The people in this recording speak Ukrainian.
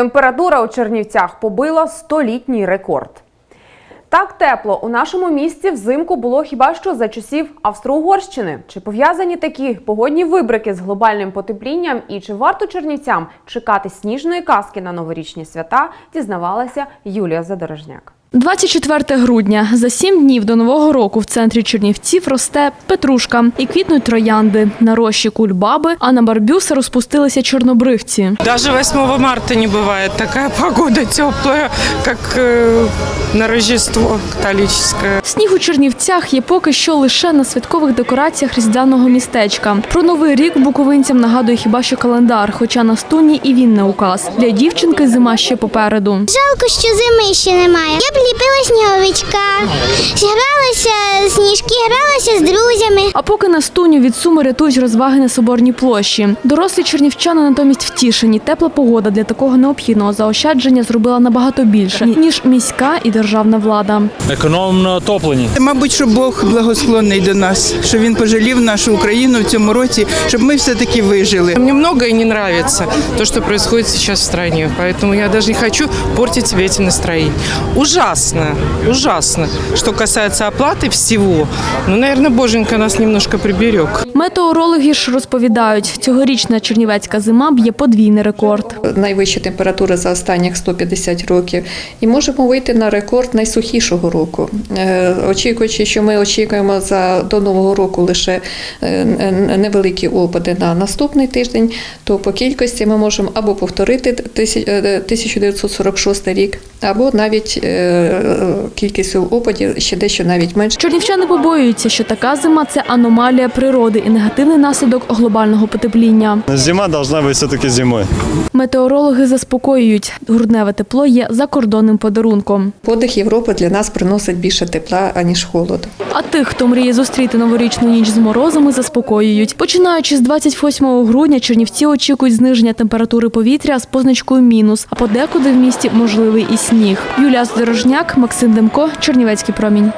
Температура у Чернівцях побила столітній рекорд. Так тепло у нашому місті взимку було хіба що за часів Австро-Угорщини. Чи пов'язані такі погодні вибрики з глобальним потеплінням і чи варто чернівцям чекати сніжної казки на новорічні свята, дізнавалася Юлія Задорожняк. 24 грудня. За сім днів до нового року в центрі Чернівців росте петрушка і квітнуть троянди. На рощі кульбаби, а на барбюса розпустилися чорнобривці. Даже 8 марта не бывает такая погода теплая, как э, на Рождество католическое. Сніг у Чернівцях є поки що лише на святкових декораціях різдвяного містечка. Про новий рік буковинцям нагадує хіба що календар, хоча на стуні і він не указ. Для дівчинки зима ще попереду. Жалко, що зими ще немає. Я б ліпила сніговичка, гралася сніжки, гралася з друзями А поки на стуню від суми рятують розваги на соборній площі. Дорослі чернівчани натомість втішені. Тепла погода для такого необхідного заощадження зробила набагато більше ніж міська і державна влада. економно отоплені. Мабуть, що Бог благосклонний до нас, що він пожалів нашу Україну в цьому році, щоб ми все-таки вижили. Мне многое не нравится, то, что происходит сейчас в стране. Поэтому я даже не хочу портить себе эти настроения. Ужасно, ужасно. Что касается оплаты всего, ну, наверное, Боженька нас немножко приберег. Метеорологи ж розповідають, цьогорічна чернівецька зима б'є подвійний рекорд. найвища температура за останніх 150 років, і можемо вийти на рекорд найсухішого року. Е, Очікуючи, що ми очікуємо за до нового року лише е, невеликі опади на наступний тиждень, то по кількості ми можемо або повторити тисяч- е, 1946 рік, або навіть кількість опадів ще дещо навіть менше. Чернівчани побоюються, що така зима це аномалія природи і негативний наслідок глобального потепління. Зима должна быть все-таки зимой. Метеорологи заспокоюють, грудневе тепло є закордонним подарунком. Подих Європи для нас приносить більше тепла аніж холоду. А тих, хто мріє зустріти новорічну ніч з морозами, заспокоюють. Починаючи з 28 грудня, чернівці очікують зниження температури повітря з позначкою мінус, а подекуди в місті можливий і сніг. Юлія Здорожняк, Максим Демко, Чернівецький промінь.